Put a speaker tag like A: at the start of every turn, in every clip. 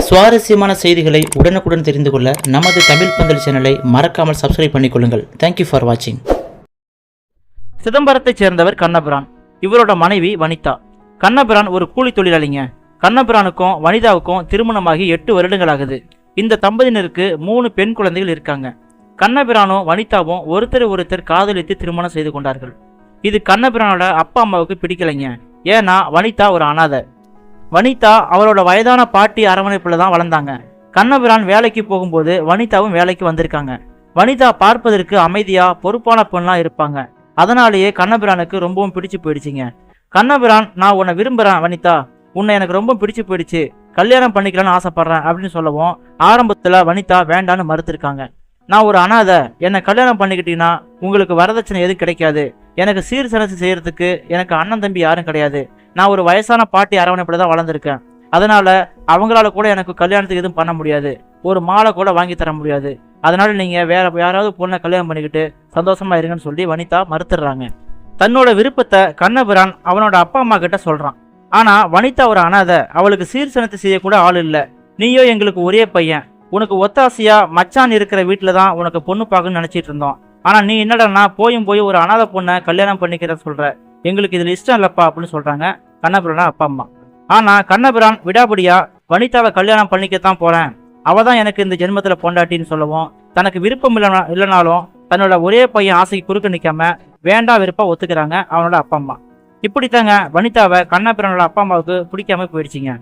A: சுவாரஸ்யமான செய்திகளை உடனுக்குடன் தெரிந்து கொள்ள நமது தமிழ் பந்தல் சேனலை மறக்காமல் சப்ஸ்கிரைப் பண்ணிக்கொள்ளுங்கள். தேங்க்யூ ஃபார் வாட்சிங் சிதம்பரத்தைச் சேர்ந்தவர் கண்ணபிரான். இவரோட மனைவி வனிதா. கண்ணபிரான் ஒரு கூலி தொழிலாளிங்க. கண்ணபிரானுக்கும் வனிதாவுக்கும் திருமணமாகி எட்டு வருடங்கள் ஆகுது இந்த தம்பதியினருக்கு மூணு பெண் குழந்தைகள் இருக்காங்க. கண்ணபிரானும் வனிதாவும் ஒருத்தர் ஒருத்தர் காதலித்து திருமணம் செய்து கொண்டார்கள். இது கண்ணபிரானோட அப்பா அம்மாவுக்கு பிடிக்கலைங்க. ஏன்னா வனிதா ஒரு அனாதை. வனிதா அவரோட வயதான பாட்டி அரவணைப்புல தான் வளர்ந்தாங்க. கண்ணபிரான் வேலைக்கு போகும்போது வனிதாவும் வேலைக்கு வந்திருக்காங்க. வனிதா பார்ப்பதற்கு அமைதியா பொறுப்பான பெண்ணா இருப்பாங்க. அதனாலேயே கண்ணபிரானுக்கு ரொம்பவும் பிடிச்சு போயிடுச்சுங்க. கண்ணபிரான் நான் உன்னை விரும்புறேன் வனிதா. உன்னை எனக்கு ரொம்ப பிடிச்சு போயிடுச்சு. கல்யாணம் பண்ணிக்கலாம்னு ஆசைப்படுறேன் அப்படின்னு சொல்லவும் ஆரம்பத்துல வனிதா வேண்டான்னு மறுத்திருக்காங்க. நான் ஒரு அனாதை. என்னை கல்யாணம் பண்ணிக்கிட்டீங்கன்னா உங்களுக்கு வரதட்சணை எதுவும் கிடைக்காது. எனக்கு சீர் சனசு செய்யறதுக்கு எனக்கு அண்ணன் தம்பி யாரும் கிடையாது. நான் ஒரு வயசான பாட்டி அரவணைப்பில் தான் வளர்ந்துருக்கேன். அதனால அவங்களால கூட எனக்கு கல்யாணத்துக்கு எதுவும் பண்ண முடியாது. ஒரு மாலை கூட வாங்கி தர முடியாது. அதனால நீங்க வேற யாராவது பொண்ணை கல்யாணம் பண்ணிக்கிட்டு சந்தோஷமா இருங்கன்னு சொல்லி வனிதா மறுத்துடுறாங்க. தன்னோட விருப்பத்தை கண்ணபிரான் அவனோட அப்பா அம்மா கிட்ட சொல்றான். ஆனா வனிதா ஒரு அனாதை. அவளுக்கு சீர்சனத்தை செய்யக்கூட ஆள் இல்லை. நீயோ எங்களுக்கு ஒரே பையன். உனக்கு ஒத்தாசையாக மச்சான் இருக்கிற வீட்டில் தான் உனக்கு பொண்ணு பார்க்கணும்னு நினைச்சிட்டு இருந்தோம். ஆனா நீ என்னடா போயும் போய் ஒரு அனாதை பொண்ணை கல்யாணம் பண்ணிக்கிற சொல்ற? எங்களுக்கு இதில் இஷ்டம் இல்லப்பா அப்படின்னு சொல்கிறாங்க கண்ணபிரான அப்பா அம்மா. ஆனால் கண்ணபிரான் விடாபடியா வனிதாவை கல்யாணம் பண்ணிக்கத்தான் போகிறேன் அவள் தான் எனக்கு இந்த ஜென்மத்தில் பொண்டாட்டின்னு சொல்லவும். தனக்கு விருப்பம் இல்லைனா இல்லைனாலும் தன்னோட ஒரே பையன் ஆசைக்கு குறுக்க நிற்காம வேண்டா விருப்பம் ஒத்துக்கிறாங்க அவனோட அப்பா அம்மா. இப்படித்தாங்க வனிதாவை கண்ணபிரானோட அப்பா அம்மாவுக்கு பிடிக்காம போயிடுச்சிங்க.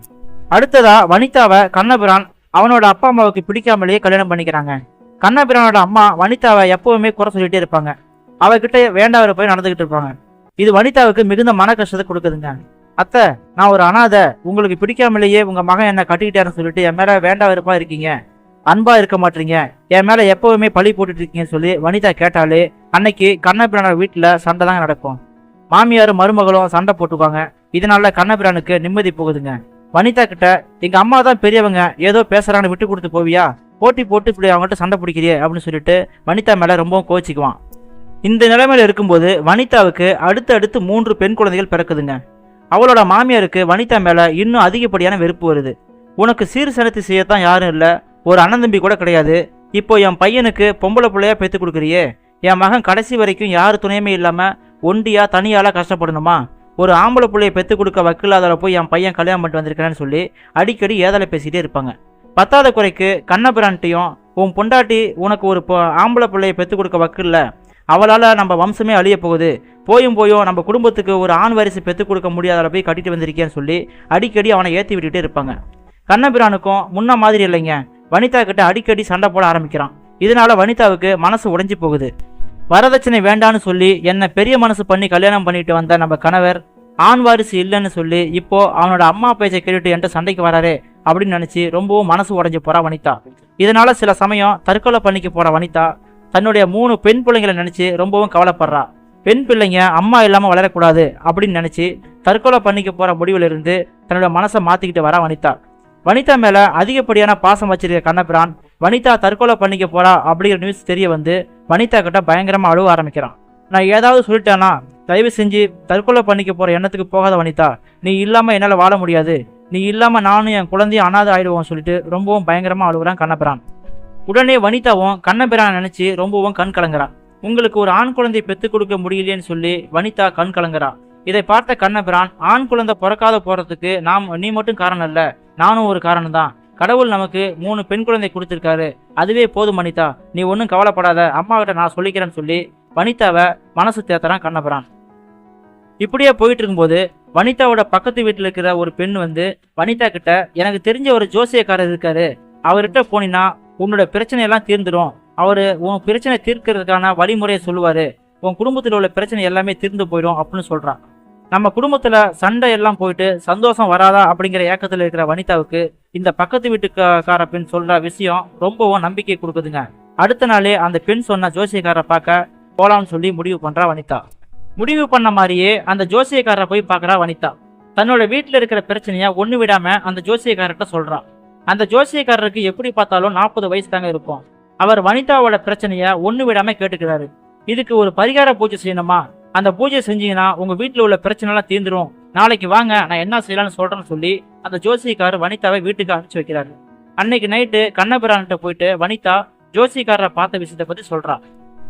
A: அடுத்ததா வனிதாவை கண்ணபிரான் அவனோட அப்பா அம்மாவுக்கு பிடிக்காமலேயே கல்யாணம் பண்ணிக்கிறாங்க. கண்ணபிரானோட அம்மா வனிதாவை எப்பவுமே குறை சொல்லிட்டே இருப்பாங்க. அவகிட்ட வேண்டாம் போய் நடந்துகிட்டு இருப்பாங்க. இது வனிதாவுக்கு மிகுந்த மன கஷ்டத்தை கொடுக்குதுங்க. அத்தை நான் ஒரு அனாதை. உங்களுக்கு பிடிக்காமலேயே உங்க மகன் என்ன கட்டிக்கிட்டாருன்னு சொல்லிட்டு என் மேல வேண்டா வெறுப்பா இருக்கீங்க. அன்பா இருக்க மாட்டீங்க. என் மேல எப்பவுமே பழி போட்டுட்டு இருக்கீங்கன்னு சொல்லி வனிதா கேட்டாலே அன்னைக்கு கண்ணபிரானோட வீட்டுல சண்டை தாங்க நடக்கும். மாமியாரும் மருமகளும் சண்டை போட்டுக்குவாங்க. இதனால கண்ணபிரானுக்கு நிம்மதி போகுதுங்க. வனிதா கிட்ட எங்க அம்மா தான் பெரியவங்க. ஏதோ பேசுறாங்கன்னு விட்டு கொடுத்து போவியா? போட்டி போட்டு இப்படி அவங்ககிட்ட சண்டை பிடிக்கிறியே? அப்படின்னு சொல்லிட்டு வனிதா மேல ரொம்பவும் கோச்சிக்குவான் இந்த நிலைமையில் இருக்கும்போது வனிதாவுக்கு அடுத்து அடுத்து மூன்று பெண் குழந்தைகள் பிறக்குதுங்க. அவளோட மாமியாருக்கு வனிதா மேலே இன்னும் அதிகப்படியான வெறுப்பு வருது. உனக்கு சீர் சனத்தி செய்யத்தான் யாரும் இல்லை ஒரு அண்ணன் தம்பி கூட கிடையாது. இப்போ என் பையனுக்கு பொம்பளை பிள்ளையா பெற்று கொடுக்குறியே என் மகன் கடைசி வரைக்கும் யார் துணையுமே இல்லாமல் ஒண்டியா தனியால் கஷ்டப்படணுமா? ஒரு ஆம்பளை பிள்ளையை பெற்று கொடுக்க வக்கில்லாதால போய் என் பையன் கல்யாணம் பண்ணிட்டு வந்திருக்கிறேன்னு சொல்லி அடிக்கடி ஏதலை பேசிகிட்டே இருப்பாங்க. பத்தாத குறைக்கு கண்ணபிரான்ட்டையும் உன் பொண்டாட்டி உனக்கு ஒரு பொ- ஆம்பளை பிள்ளையை பெற்று கொடுக்க வக்கில்ல அவளால் நம்ம வம்சமே அழிய போகுது. போயும் போயும் நம்ம குடும்பத்துக்கு ஒரு ஆண் வாரிசு பெற்றுக் கொடுக்க முடியாத போய் கட்டிட்டு வந்திருக்கேன்னு சொல்லி அடிக்கடி அவனை ஏற்றி விட்டுட்டே இருப்பாங்க. கண்ணபிரானுக்கும் முன்ன மாதிரி இல்லைங்க. வனிதா கிட்ட அடிக்கடி சண்டை போட ஆரம்பிக்கிறான். இதனால வனிதாவுக்கு மனசு உடைஞ்சு போகுது. வரதட்சணை வேண்டான்னு சொல்லி என்னை பெரிய மனசு பண்ணி கல்யாணம் பண்ணிட்டு வந்த நம்ம கணவர் ஆண் வாரிசு இல்லைன்னு சொல்லி இப்போ அவனோட அம்மா பேச்சை கேட்டுட்டு என்கிட்ட சண்டைக்கு வராரு அப்படின்னு நினச்சி ரொம்பவும் மனசு உடஞ்சி போறா வனிதா. இதனால சில சமயம் தற்கொலை பண்ணிக்க போற வனிதா தன்னுடைய மூணு பெண் பிள்ளைங்களை நினச்சி ரொம்பவும் கவலைப்படுறா. பெண் பிள்ளைங்க அம்மா இல்லாமல் வளரக்கூடாது அப்படின்னு நினச்சி தற்கொலை பண்ணிக்க போகிற முடிவிலிருந்து தன்னோட மனசை மாற்றிக்கிட்டு வரா வனிதா. வனிதா மேலே அதிகப்படியான பாசம் வச்சிருக்க கண்ணபிரான் வனிதா தற்கொலை பண்ணிக்க போறா அப்படிங்கிற நியூஸ் தெரிய வந்து வனிதா கிட்ட பயங்கரமாக அழுவ ஆரம்பிக்கிறான். நான் ஏதாவது சொல்லிட்டேன்னா தயவு செஞ்சு தற்கொலை பண்ணிக்க போகிற எண்ணத்துக்கு போகாத வனிதா. நீ இல்லாமல் என்னால் வாழ முடியாது. நீ இல்லாமல் நானும் என் குழந்தையும் அனாதை ஆயிடுவோம் சொல்லிட்டு ரொம்பவும் பயங்கரமாக அழுகுறான் கண்ணபிரான். உடனே வனிதாவும் கண்ணபிரான் நினைச்சு ரொம்பவும் கண் கலங்குறா. உங்களுக்கு ஒரு ஆண் குழந்தை பெத்துக் கொடுக்க முடியலையேன்னு சொல்லி வனிதா கண் கலங்குறா. இதை பார்த்த கண்ணபிரான் ஆண் குழந்தை பிறக்காத போறதுக்கு நாம் நீ மட்டும் காரணம் இல்ல நானும் ஒரு காரணம் தான். கடவுள் நமக்கு மூணு பெண் குழந்தை கொடுத்திருக்காரு. அதுவே போதும் வனிதா நீ ஒன்றும் கவலைப்படாத அம்மாவிட்ட நான் சொல்லிக்கிறேன்னு சொல்லி வனிதாவை மனசு தேத்துறான் கண்ணபிரான். இப்படியே போயிட்டு இருக்கும்போது வனிதாவோட பக்கத்து வீட்டில் இருக்கிற ஒரு பெண் வந்து வனிதா கிட்ட எனக்கு தெரிஞ்ச ஒரு ஜோசியக்காரர் இருக்காரு. அவர்கிட்ட போனீங்கன்னா உன்னோட பிரச்சனையெல்லாம் தீர்ந்துடும் அவர் உன் பிரச்சனை தீர்க்கிறதுக்கான வழிமுறையை சொல்லுவார். உன் குடும்பத்தில் உள்ள பிரச்சனை எல்லாமே தீர்ந்து போயிடும் அப்படின்னு சொல்கிறான் நம்ம குடும்பத்தில் சண்டை எல்லாம் போயிட்டு சந்தோஷம் வராதா அப்படிங்கிற ஏக்கத்தில் இருக்கிற வனிதாவுக்கு இந்த பக்கத்து வீட்டுக்கார பெண் சொல்கிற விஷயம் ரொம்பவும் நம்பிக்கை கொடுக்குதுங்க. அடுத்த நாளே அந்த பெண் சொன்ன ஜோசியக்காரரை பார்க்க போகலான்னு சொல்லி முடிவு பண்ணுறா வனிதா. முடிவு பண்ண மாதிரியே அந்த ஜோசியக்காரரை போய் பார்க்குறா வனிதா. தன்னோட வீட்டில் இருக்கிற பிரச்சனையை ஒன்று விடாமல் அந்த ஜோசியக்காரர்கிட்ட சொல்கிறான் அந்த ஜோசியக்காரருக்கு எப்படி பார்த்தாலும் நாற்பது வயசு தாங்க இருக்கும். அவர் வனிதாவோட பிரச்சனைய ஒண்ணு விடாம கேட்டுக்கிறாரு. இதுக்கு ஒரு பரிகார பூஜை செய்யணுமா? அந்த பூஜை செஞ்சீங்கன்னா உங்க வீட்டில் உள்ள பிரச்சனைலாம் தீர்ந்துரும். நாளைக்கு வாங்க நான் என்ன செய்யலாம்னு சொல்றேன்னு சொல்லி அந்த ஜோசியக்காரர் வனிதாவை வீட்டுக்கு அனுப்பிச்சு வைக்கிறாரு. அன்னைக்கு நைட்டு கண்ணபிரான்கிட்ட போயிட்டு வனிதா ஜோசியக்காரரை பார்த்த விஷயத்தை பத்தி சொல்றா.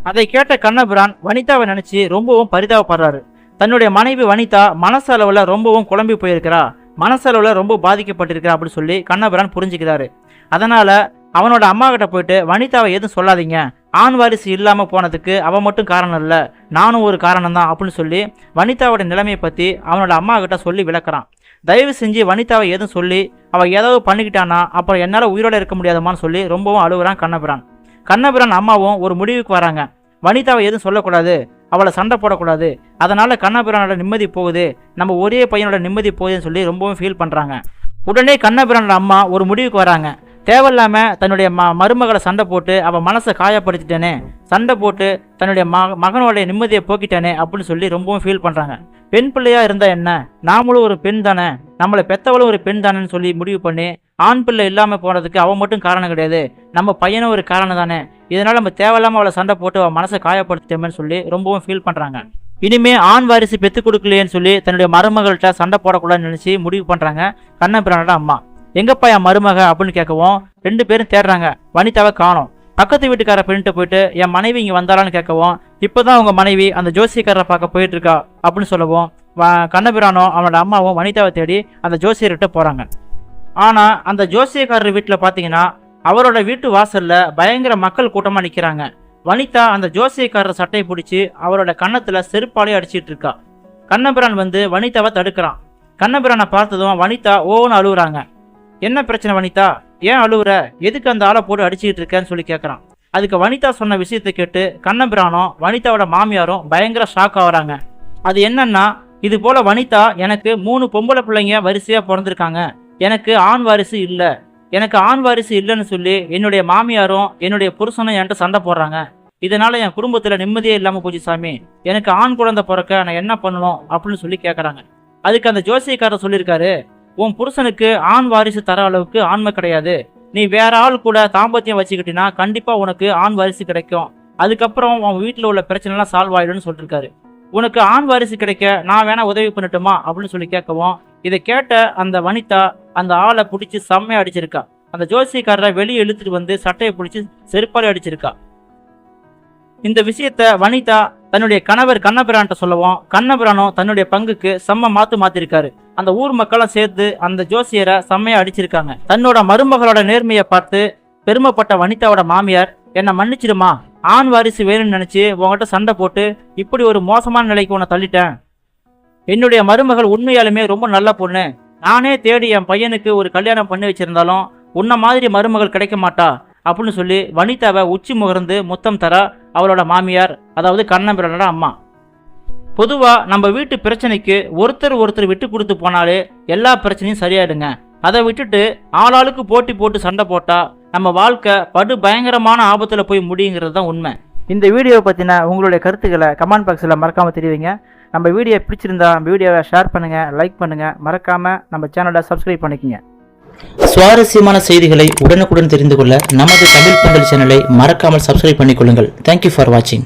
A: அதை கேட்ட கண்ணபிரான் வனிதாவை நினைச்சு ரொம்பவும் பரிதாபப்படுறாரு. தன்னுடைய மனைவி வனிதா மனசளவுல ரொம்பவும் குழம்பி போயிருக்கிறா. மனசளவில் ரொம்ப பாதிக்கப்பட்டிருக்கிறா அப்படின்னு சொல்லி கண்ணபிரான் புரிஞ்சுக்கிறாரு. அதனால் அவனோட அம்மா கிட்ட போயிட்டு வனிதாவை எதுவும் சொல்லாதீங்க. ஆண் வாரிசு இல்லாமல் போனதுக்கு அவன் மட்டும் காரணம் இல்லை. நானும் ஒரு காரணம் தான் அப்படின்னு சொல்லி வனிதாவோட நிலைமையை பற்றி அவனோட அம்மா கிட்ட சொல்லி விளக்குறான். தயவு செஞ்சு வனிதாவை எதுவும் சொல்லி அவள் ஏதாவது பண்ணிக்கிட்டானா அப்புறம் என்னால் உயிரோட இருக்க முடியாதமான்னு சொல்லி ரொம்பவும் அழுகுறான் கண்ணபிரான். கண்ணபிரான் அம்மாவும் ஒரு முடிவுக்கு வராங்க. வனிதாவை எதுவும் சொல்லக்கூடாது. அவளை சண்டை போடக்கூடாது. அதனால் கண்ணபிரானோட நிம்மதி போகுது. நம்ம ஒரே பையனோட நிம்மதி போகுதுன்னு சொல்லி ரொம்பவும் ஃபீல் பண்ணுறாங்க உடனே கண்ணபிரானோட அம்மா ஒரு முடிவுக்கு வராங்க. தேவையில்லாமல் தன்னுடைய ம மருமகளை சண்டை போட்டு அவள் மனசை காயப்படுத்திட்டேனே சண்டை போட்டு தன்னுடைய ம மகனோடைய நிம்மதியை போக்கிட்டானே அப்படின்னு சொல்லி ரொம்பவும் ஃபீல் பண்ணுறாங்க பெண் பிள்ளையாக இருந்தால் என்ன? நாமளும் ஒரு பெண் தானே. நம்மளை பெற்றவளும் ஒரு பெண் தானேன்னு சொல்லி முடிவு பண்ணி ஆண் பிள்ளை இல்லாமல் போனதுக்கு அவன் மட்டும் காரணம் கிடையாது. நம்ம பையனும் ஒரு காரணம் தானே. இதனால் நம்ம தேவையில்லாமல் அவளை சண்டை போட்டு அவள் மனசை காயப்படுத்திட்டோமேன்னு சொல்லி ரொம்பவும் ஃபீல் பண்ணுறாங்க இனிமே ஆண் வாரிசு பெற்று கொடுக்கலையேன்னு சொல்லி தன்னுடைய மருமகள்கிட்ட சண்டை போடக்கூடாதுன்னு நினச்சி முடிவு பண்ணுறாங்க கண்ணபிரானோட அம்மா. எங்கப்பா என் மருமக? அப்படின்னு கேட்கவும் ரெண்டு பேரும் தேடுறாங்க. வனிதாவை காணோம். பக்கத்து வீட்டுக்கார பெண்ணிட்ட போயிட்டு என் மனைவி இங்கே வந்தாலான்னு கேட்கவும் இப்போ தான் உங்கள் மனைவி அந்த ஜோசியக்காரரை பார்க்க போயிட்டு இருக்கா அப்படின்னு சொல்லவும் வ- கண்ணபிரானோ அவனோட அம்மாவும் வனிதாவை தேடி அந்த ஜோசியர்கிட்ட போகிறாங்க ஆனால் அந்த ஜோசியக்காரர் வீட்டில் பார்த்தீங்கன்னா அவரோட வீட்டு வாசலில் பயங்கர மக்கள் கூட்டமாக நிற்கிறாங்க வனிதா அந்த ஜோசியக்காரர் சட்டையை பிடிச்சி அவரோட கன்னத்தில் செருப்பாலே அடிச்சிட்டு இருக்கா. கண்ணபிரான் வந்து வனிதாவை தடுக்கிறான். கண்ணபிரானை பார்த்ததும் வனிதா ஓன்னு அழுகுறாங்க என்ன பிரச்சனை வனிதா? ஏன் அழுகுற எதுக்கு அந்த ஆளை போட்டு அடிச்சுக்கிட்டு இருக்கேன்னு சொல்லி கேட்குறான் அதுக்கு வனிதா சொன்ன விஷயத்தை கேட்டு கண்ணபிரானும் வனிதாவோட மாமியாரும் பயங்கர ஷாக் ஆகுறாங்க அது என்னன்னா இது போல வனிதா எனக்கு மூணு பொம்பளை பிள்ளைங்க வரிசையாக பிறந்திருக்காங்க. எனக்கு ஆண் வாரிசு இல்லை. எனக்கு ஆண் வாரிசு இல்லைன்னு சொல்லி என்னுடைய மாமியாரும் என்னுடைய புருஷனும் என்கிட்ட சண்டை போடுறாங்க. இதனால என் குடும்பத்துல நிம்மதியே இல்லாம போச்சு சாமி. எனக்கு ஆண் குழந்தை பிறக்க நான் என்ன பண்ணணும் அப்படின்னு சொல்லி கேட்குறாங்க அதுக்கு அந்த ஜோசியக்காரர் சொல்லியிருக்காரு உன் புருஷனுக்கு ஆண் வாரிசு தர அளவுக்கு ஆண்மை கிடையாது. நீ வேற ஆள் கூட தாம்பத்தியம் வச்சுக்கிட்டினா கண்டிப்பா உனக்கு ஆண் வாரிசு கிடைக்கும். அதுக்கப்புறம் உன் வீட்டில் உள்ள பிரச்சனைலாம் சால்வ் ஆயிடும்னு சொல்லியிருக்காரு. உனக்கு ஆண் வாரிசு கிடைக்க நான் வேணா உதவி பண்ணட்டுமா? அப்படின்னு சொல்லி கேட்கவும் இதை கேட்ட அந்த வனிதா அந்த ஆளை பிடிச்சி செம்மையாக அடிச்சிருக்கா. அந்த ஜோசியக்காரரை வெளியே இழுத்துட்டு வந்து சட்டையை பிடிச்சி செருப்பாலே அடிச்சிருக்கா. இந்த விஷயத்த வனிதா தன்னுடைய கணவர் கண்ணபிரான்ட்ட சொல்லவும் கண்ணபிரானும் தன்னுடைய பங்குக்கு செம்ம மாத்து மாத்திருக்காரு. அந்த ஊர் மக்களும் சேர்த்து அந்த ஜோசியரை செம்மையா அடிச்சிருக்காங்க. தன்னோட மருமகளோட நேர்மையை பார்த்து பெருமைப்பட்ட வனிதாவோட மாமியார் என்னை மன்னிச்சிடுமா? ஆண் வாரிசு வேணும்னு நினைச்சு உங்ககிட்ட சண்டை போட்டு இப்படி ஒரு மோசமான நிலைக்கு உன்னை தள்ளிட்டேன். என்னுடைய மருமகள் உண்மையாலுமே ரொம்ப நல்ல பொண்ணு. நானே தேடி என் பையனுக்கு ஒரு கல்யாணம் பண்ணி வச்சிருந்தாலும் உன்ன மாதிரி மருமகள் கிடைக்க மாட்டா அப்படின்னு சொல்லி வனிதாவை உச்சி முகர்ந்து முத்தம் தர அவளோட மாமியார் அதாவது கண்ணபிரனோட அம்மா. பொதுவாக நம்ம வீட்டு பிரச்சனைக்கு ஒருத்தர் ஒருத்தர் விட்டு கொடுத்து போனாலே எல்லா பிரச்சனையும் சரியாயிடுங்க. அதை விட்டுட்டு ஆளாளுக்கு போட்டி போட்டு சண்டை போட்டால் நம்ம வாழ்க்கை படு பயங்கரமான ஆபத்தில் போய் முடியுங்கிறது தான் உண்மை. இந்த வீடியோவை பற்றின உங்களுடைய கருத்துக்களை கமெண்ட் பாக்ஸில் மறக்காமல் தெரிவிங்க. நம்ம வீடியோ பிடிச்சிருந்தா நம்ம வீடியோவை ஷேர் பண்ணுங்கள் லைக் பண்ணுங்கள் மறக்காமல் நம்ம சேனலை சப்ஸ்கிரைப் பண்ணிக்கங்க.
B: சுவாரஸ்யமான செய்திகளை உடனுக்குடன் தெரிந்து கொள்ள நமது தமிழ் பந்தல் சேனலை மறக்காமல் சப்ஸ்கிரைப் பண்ணிக்கொள்ளுங்கள். தேங்க்யூ ஃபார் வாட்சிங்